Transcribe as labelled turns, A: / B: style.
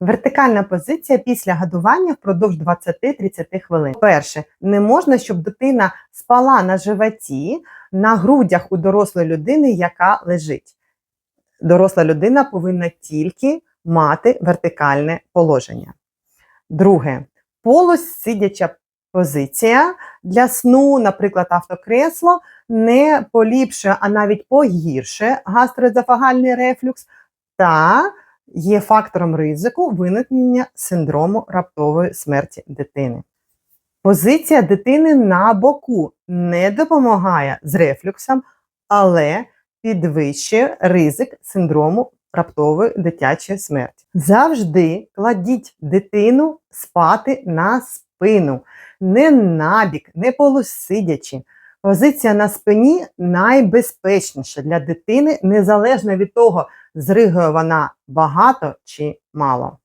A: Вертикальна позиція після годування впродовж 20-30 хвилин. Перше, не можна, щоб дитина спала на животі на грудях у дорослої людини, яка лежить. Доросла людина повинна тільки мати вертикальне положення. Друге, полусидяча позиція для сну, наприклад, автокресло, не поліпшує, а навіть погіршує гастроезофагальний рефлюкс та є фактором ризику виникнення синдрому раптової смерті дитини. Позиція дитини на боку не допомагає з рефлюксом, але підвищує ризик синдрому раптової дитячої смерті. Завжди кладіть дитину спати на спину, не набік, не полусидячи. Позиція на спині найбезпечніша для дитини, незалежно від того, зригує вона багато чи мало.